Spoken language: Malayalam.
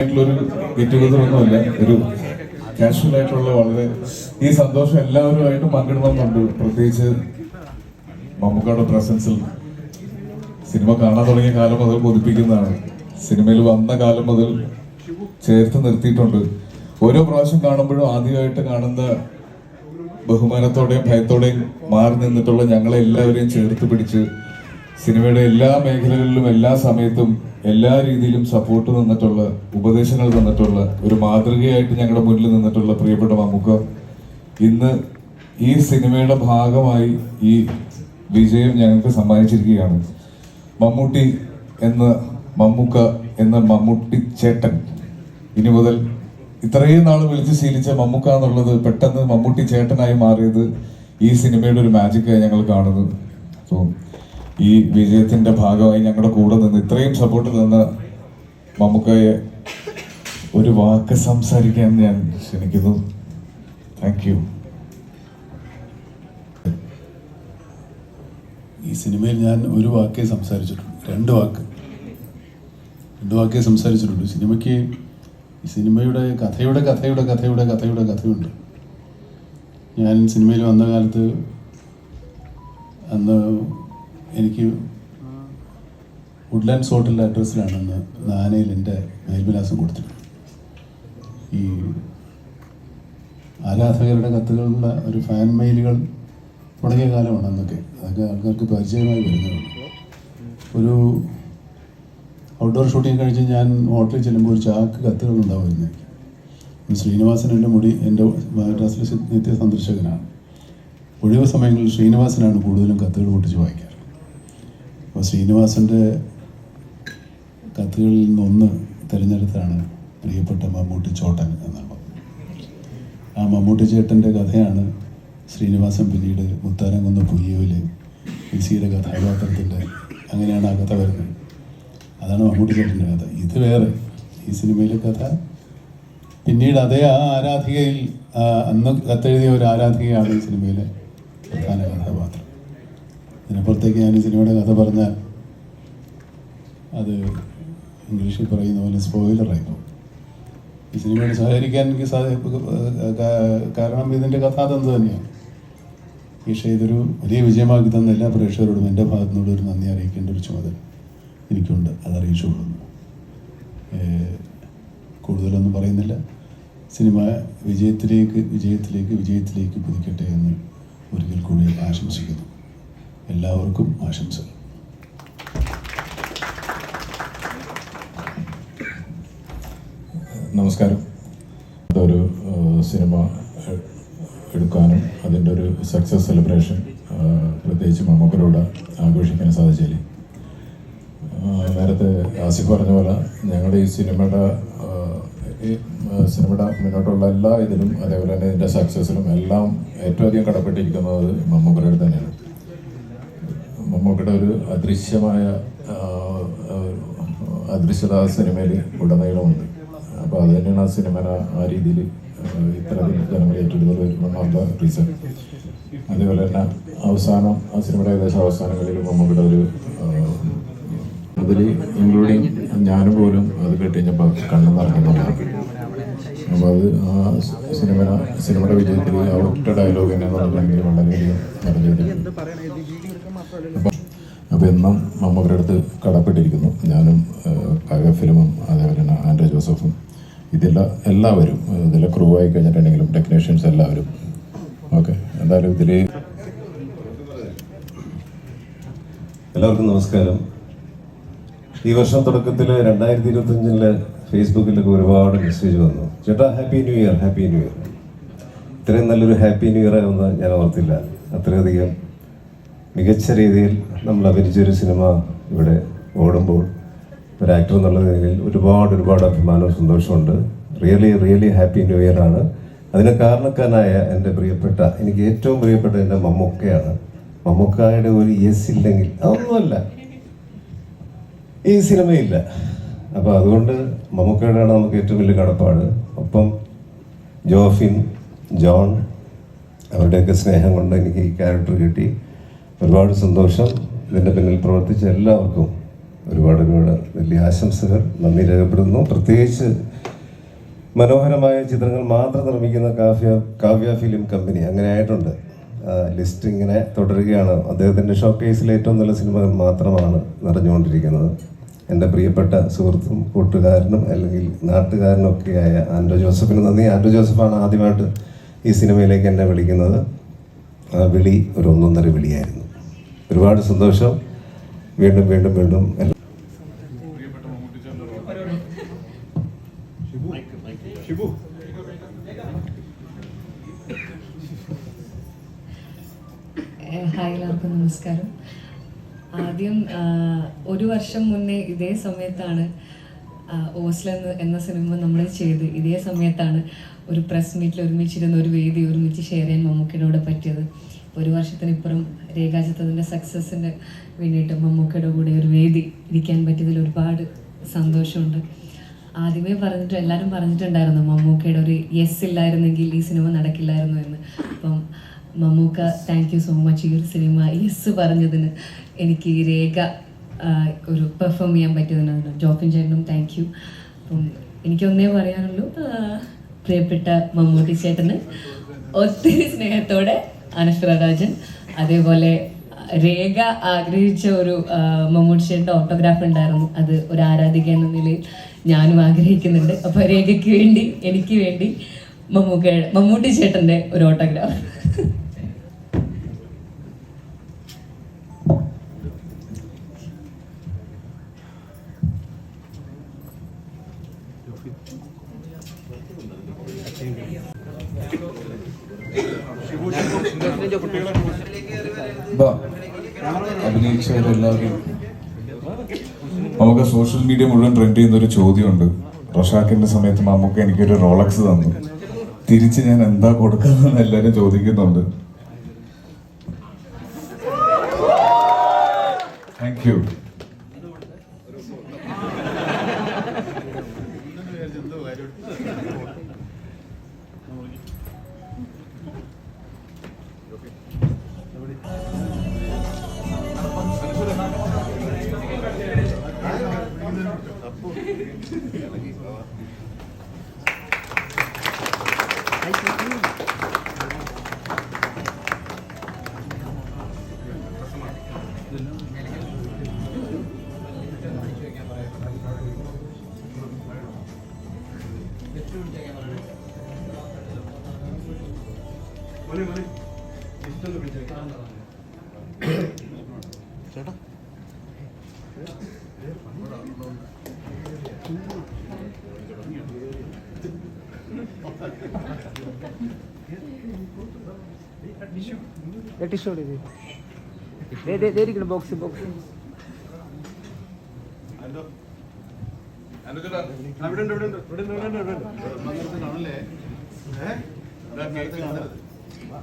ആയിട്ടുള്ളൊരു ഗെറ്റ് ഒരു കാഷ്വൽ ആയിട്ടുള്ള വളരെ ഈ സന്തോഷം എല്ലാവരുമായിട്ട് പങ്കിടണമെന്നുണ്ട് പ്രത്യേകിച്ച് മമ്മൂക്കയുടെ പ്രസൻസിൽ സിനിമ കാണാൻ തുടങ്ങിയ കാലം മുതൽ കൊതിപ്പിക്കുന്നതാണ് സിനിമയിൽ വന്ന കാലം മുതൽ ചേർത്ത് നിർത്തിയിട്ടുണ്ട്. ഓരോ പ്രാവശ്യം കാണുമ്പോഴും ആദ്യമായിട്ട് കാണുന്ന ബഹുമാനത്തോടെയും ഭയത്തോടെയും മാറി നിന്നിട്ടുള്ള ഞങ്ങളെ എല്ലാവരെയും ചേർത്ത് പിടിച്ച് സിനിമയുടെ എല്ലാ മേഖലകളിലും എല്ലാ സമയത്തും എല്ലാ രീതിയിലും സപ്പോർട്ട് നിന്നിട്ടുള്ള ഉപദേശങ്ങൾ തന്നിട്ടുള്ള ഒരു മാതൃകയായിട്ട് ഞങ്ങളുടെ മുന്നിൽ നിന്നിട്ടുള്ള പ്രിയപ്പെട്ട മമ്മൂക്ക. ഇന്ന് ഈ സിനിമയുടെ ഭാഗമായി ഈ വിജയം ഞങ്ങൾക്ക് സമ്മാനിച്ചിരിക്കുകയാണ്. മമ്മൂട്ടി എന്ന മമ്മൂക്ക എന്ന മമ്മൂട്ടി ചേട്ടൻ. ഇനി മുതൽ ഇത്രയും നാൾ വിളിച്ച് ശീലിച്ച മമ്മൂക്ക എന്നുള്ളത് പെട്ടെന്ന് മമ്മൂട്ടി ചേട്ടനായി മാറിയത് ഈ സിനിമയുടെ ഒരു മാജിക്കായി ഞങ്ങൾ കാണുന്നത്. സോ ഈ വിജയത്തിന്റെ ഭാഗമായി ഞങ്ങളുടെ കൂടെ നിന്ന് ഇത്രയും സപ്പോർട്ട് തന്ന മമ്മൂക്കയെ ഒരു വാക്ക് സംസാരിക്കാൻ ഞാൻ ക്ഷണിക്കുന്നു. താങ്ക് യു ഈ സിനിമയിൽ ഞാൻ ഒരു വാക്കേ സംസാരിച്ചിട്ടുള്ളൂ. രണ്ട് വാക്ക്. രണ്ട് വാക്കേ സംസാരിച്ചിട്ടുള്ളൂ. സിനിമയ്ക്ക് ഈ സിനിമയുടെ കഥയുടെ കഥയുടെ കഥയുടെ കഥയുടെ കഥയുണ്ട്. ഞാൻ സിനിമയിൽ വന്ന കാലത്ത് അന്ന് എനിക്ക് വുഡ്ലാൻഡ് ഹോട്ടലിന്റെ അഡ്രസ്സിലാണ് ഇന്ന് നാനയിൽ എന്റെ മേൽവിലാസം കൊടുത്തിട്ടുള്ളത്. ഈ ആരാധകരുടെ കത്തുകളുള്ള ഒരു ഫാൻ മെയിലുകൾ തുടങ്ങിയ കാലമാണ് അന്നൊക്കെ. അതൊക്കെ ആൾക്കാർക്ക് പരിചയമായി വരുന്നതാണ് ഒരു ഔട്ട്ഡോർ ഷൂട്ടിംഗ് കഴിച്ച് ഞാൻ ഹോട്ടലിൽ ചെല്ലുമ്പോൾ ഒരു ചാക്ക് കത്തുകൾ ഉണ്ടാവുമായിരുന്നു എനിക്ക്. ശ്രീനിവാസൻ എന്റെ മുടി എന്റെ മദ്രാസിലെ നിത്യ സന്ദർശകനാണ് ഒഴിവ് സമയങ്ങളിൽ ശ്രീനിവാസനാണ് കൂടുതലും കത്തുകൾ പൊട്ടിച്ച് വായിക്കാറ്. അപ്പോൾ ശ്രീനിവാസന്റെ കത്തുകളിൽ നിന്നൊന്ന് തിരഞ്ഞെടുത്താണ് പ്രിയപ്പെട്ട മമ്മൂട്ടി ചോട്ടൻ എന്നുള്ളത്. ആ മമ്മൂട്ടി ചേട്ടന്റെ കഥയാണ് ശ്രീനിവാസൻ പിന്നീട് മുത്താരംകുന്ന് പുയ്യവിൽ വിസിയുടെ കഥാപാത്രത്തിന്റെ അങ്ങനെയാണ് ആ കഥ വരുന്നത്. അതാണ് മമ്മൂട്ടി ചേട്ടന്റെ കഥ. ഇത് വേറെ ഈ സിനിമയിലെ കഥ. പിന്നീട് അതേ ആ ആരാധികയിൽ അന്ന് കത്തെഴുതിയ ഒരു ആരാധികയാണ് ഈ സിനിമയിലെ പ്രധാന കഥാപാത്രം. ഇതിനപ്പുറത്തേക്ക് ഞാൻ ഈ സിനിമയുടെ കഥ പറഞ്ഞാൽ അത് ഇംഗ്ലീഷിൽ പറയുന്ന പോലെ സ്പോയിലറായി ഈ സിനിമയോട് സഹകരിക്കാൻ എനിക്ക് കാരണം ഇതിന്റെ കഥാതന്ത് തന്നെയാണ്? പക്ഷേ ഇതൊരു വലിയ വിജയമാക്കി തന്ന എല്ലാ പ്രേക്ഷകരോടും എന്റെ ഭാഗത്തുനിന്നോട് ഒരു നന്ദി അറിയിക്കേണ്ട ഒരു ചുമതല എനിക്കുണ്ട്. അത് അറിയിച്ചു കൊള്ളുന്നു കൂടുതലൊന്നും പറയുന്നില്ല. സിനിമ വിജയത്തിലേക്ക് വിജയത്തിലേക്ക് വിജയത്തിലേക്ക് കുതിക്കട്ടെ എന്ന് ഒരിക്കൽ കൂടി ആശംസിക്കുന്നു. എല്ലാവർക്കും ആശംസകൾ. നമസ്കാരം. അതൊരു സിനിമ എടുക്കാനും അതിന്റെ ഒരു സക്സസ് സെലിബ്രേഷൻ പ്രത്യേകിച്ച് മമ്മക്കരോട് ആഘോഷിക്കാൻ സാധിച്ചില്ല നേരത്തെ ആസിഫ് പറഞ്ഞ പോലെ ഞങ്ങളുടെ ഈ സിനിമയുടെ ഈ സിനിമയുടെ മുന്നോട്ടുള്ള എല്ലാ ഇതിലും അതേപോലെ തന്നെ ഇതിന്റെ സക്സസ്സിലും എല്ലാം ഏറ്റവും അധികം കടപ്പെട്ടിരിക്കുന്നത് മമ്മൂക്കയുടെ തന്നെയാണ്. മമ്മൂക്കയുടെ ഒരു അദൃശ്യമായ അദൃശ്യത ആ സിനിമയിൽ ഉടനീളമുണ്ട്. അപ്പോൾ അത് തന്നെയാണ് ആ സിനിമ ആ രീതിയിൽ ഇത്രയധികം ജനങ്ങൾ ഏറ്റെടുത്തത് വരുമെന്നുള്ള റീസൺ. അതേപോലെ തന്നെ അവസാനം ആ സിനിമയുടെ ഏകദേശം അവസാനങ്ങളിൽ മമ്മൂക്കയുടെ ഒരു അതിൽ ഇൻക്ലൂഡിങ് ഞാനും പോലും അത് കേട്ടുകഴിഞ്ഞപ്പോൾ കണ്ണു നിറഞ്ഞുള്ളതാണ് അപ്പോൾ അത് ആ സിനിമ സിനിമയുടെ വിജയത്തിൽ ആ ഒറ്റ ഡയലോഗ് തന്നെ പറഞ്ഞിട്ടുണ്ടെങ്കിൽ വളരെയധികം നിറഞ്ഞു അപ്പം എന്നും മമ്മൂക്കയുടെ അടുത്ത് കടപ്പെട്ടിരിക്കുന്നു. ഞാനും പക ഫിലിമും അതേപോലെ തന്നെ ആൻഡ്ര ജോസഫും ഇതെല്ലാം എല്ലാവരും ഇതിലെ ക്രൂ ആയി കഴിഞ്ഞിട്ടുണ്ടെങ്കിലും ടെക്നീഷ്യൻസ് എല്ലാവരും. ഓക്കെ എന്തായാലും ഇതിൽ എല്ലാവർക്കും നമസ്കാരം. ഈ വർഷം തുടക്കത്തിൽ രണ്ടായിരത്തി ഇരുപത്തി അഞ്ചിൽ ഫേസ്ബുക്കിലൊക്കെ ഒരുപാട് മെസ്സേജ് വന്നു. ചേട്ടാ happy new year happy new year ഇത്രയും നല്ലൊരു ഹാപ്പി ന്യൂ ഇയർ ആവുന്ന ഞാൻ ഓർത്തില്ല. അത്രയധികം മികച്ച രീതിയിൽ നമ്മൾ അഭിനയിച്ചൊരു സിനിമ ഇവിടെ ഓടുമ്പോൾ ഒരു ആക്ടർ എന്നുള്ള നിലയിൽ ഒരുപാട് ഒരുപാട് അഭിമാനവും സന്തോഷമുണ്ട് really really happy new year ആണ്. അതിന് കാരണക്കാരനായ എന്റെ പ്രിയപ്പെട്ട എനിക്ക് ഏറ്റവും പ്രിയപ്പെട്ട എന്റെ മമ്മൂക്കയാണ്. മമ്മൂക്കായുടെ ഒരു യെസ് ഇല്ലെങ്കിൽ അതൊന്നുമല്ല. ഈ സിനിമയില്ല. അപ്പോൾ അതുകൊണ്ട് മമ്മൂക്കയുടെയാണ് നമുക്ക് ഏറ്റവും വലിയ കടപ്പാട്. ഒപ്പം ജോഫിൻ ജോൺ അവരുടെയൊക്കെ സ്നേഹം കൊണ്ട് എനിക്ക് ഈ ക്യാരക്ടർ കിട്ടി. ഒരുപാട് സന്തോഷം. ഇതിന്റെ പിന്നിൽ പ്രവർത്തിച്ച എല്ലാവർക്കും ഒരുപാട് ഒരുപാട് വലിയ ആശംസകൾ. നന്ദി രേഖപ്പെടുന്നു പ്രത്യേകിച്ച് മനോഹരമായ ചിത്രങ്ങൾ മാത്രം നിർമ്മിക്കുന്ന കാവ്യ കാവ്യ ഫിലിം കമ്പനി അങ്ങനെ ആയിട്ടുണ്ട്. ലിസ്റ്റ് ഇങ്ങനെ തുടരുകയാണ്. അദ്ദേഹത്തിന്റെ ഷോ കേസിലെ ഏറ്റവും നല്ല സിനിമകൾ മാത്രമാണ് നിറഞ്ഞുകൊണ്ടിരിക്കുന്നത്. എന്റെ പ്രിയപ്പെട്ട സുഹൃത്തും കൂട്ടുകാരനും അല്ലെങ്കിൽ നാട്ടുകാരനും ഒക്കെയായ ആൻഡ്രോ ജോസഫിന് നന്ദി. ആൻഡ്രോ ജോസഫാണ് ആദ്യമായിട്ട് ഈ സിനിമയിലേക്ക് എന്നെ വിളിക്കുന്നത്. ആ വിളി ഒരു ഒന്നൊന്നര വിളിയായിരുന്നു. ഒരുപാട് സന്തോഷം. വീണ്ടും വീണ്ടും വീണ്ടും ഹായ് എല്ലാവർക്കും നമസ്കാരം. ആദ്യം ഒരു വർഷം മുന്നേ ഇതേ സമയത്താണ് ഓസ്ല എന്ന സിനിമ നമ്മൾ ചെയ്ത്. ഇതേ സമയത്താണ് ഒരു പ്രസ് മീറ്റിൽ ഒരുമിച്ചിരുന്ന ഒരു വേദി ഒരുമിച്ച് ഷെയർ ചെയ്യാൻ മമ്മൂക്കിനോട് പറ്റിയത്. ഒരു വർഷത്തിനിപ്പുറം രേഖാചിത്രത്തിന്റെ സക്സസ്സിന് വേണ്ടിയിട്ട് മമ്മൂക്കയുടെ കൂടെ ഒരു വേദി ഇരിക്കാൻ പറ്റിയതിൽ ഒരുപാട് സന്തോഷമുണ്ട്. ആദ്യമേ പറഞ്ഞിട്ട് എല്ലാവരും പറഞ്ഞിട്ടുണ്ടായിരുന്നു മമ്മൂക്കയുടെ ഒരു യെസ് ഇല്ലായിരുന്നെങ്കിൽ ഈ സിനിമ നടക്കില്ലായിരുന്നു എന്ന്. അപ്പം Mammukka thank you so much ഈ ഒരു സിനിമ യെസ് പറഞ്ഞതിന് എനിക്ക് രേഖ ഒരു പെർഫോം ചെയ്യാൻ പറ്റിയതിനാണ് ജോപ്പിൻ ചേട്ടനും താങ്ക് യു അപ്പം എനിക്കൊന്നേ പറയാനുള്ളൂ പ്രിയപ്പെട്ട മമ്മൂട്ടി ചേട്ടന് ഒത്തിരി സ്നേഹത്തോടെ അനശ്വര രാജൻ അതേപോലെ രേഖ ആഗ്രഹിച്ച ഒരു മമ്മൂട്ടിയുടെ ഓട്ടോഗ്രാഫ് ഉണ്ടായിരുന്നു. അത് ഒരു ആരാധിക എന്ന നിലയിൽ ഞാനും ആഗ്രഹിക്കുന്നുണ്ട്. അപ്പോൾ രേഖയ്ക്ക് വേണ്ടി എനിക്ക് വേണ്ടി മമ്മൂക്ക മമ്മൂട്ടി ചേട്ടന്റെ ഒരു ഓട്ടോഗ്രാഫ് നമുക്ക് സോഷ്യൽ മീഡിയ മുഴുവൻ ട്രെൻഡ് ചെയ്യുന്ന ഒരു ചോദ്യമുണ്ട്. റഷാക്കിന്റെ സമയത്ത് മമ്മൂക്ക എനിക്കൊരു റോളക്സ് തന്നു. തിരിച്ച് ഞാൻ എന്താ കൊടുക്കാന്ന് എല്ലാരും ചോദിക്കുന്നുണ്ട്. താങ്ക് യു ടിഷ്യൂ ദേ ദേ ദേ ഇരിക്കുന്നു ബോക്സ് ബോക്സ്. ആ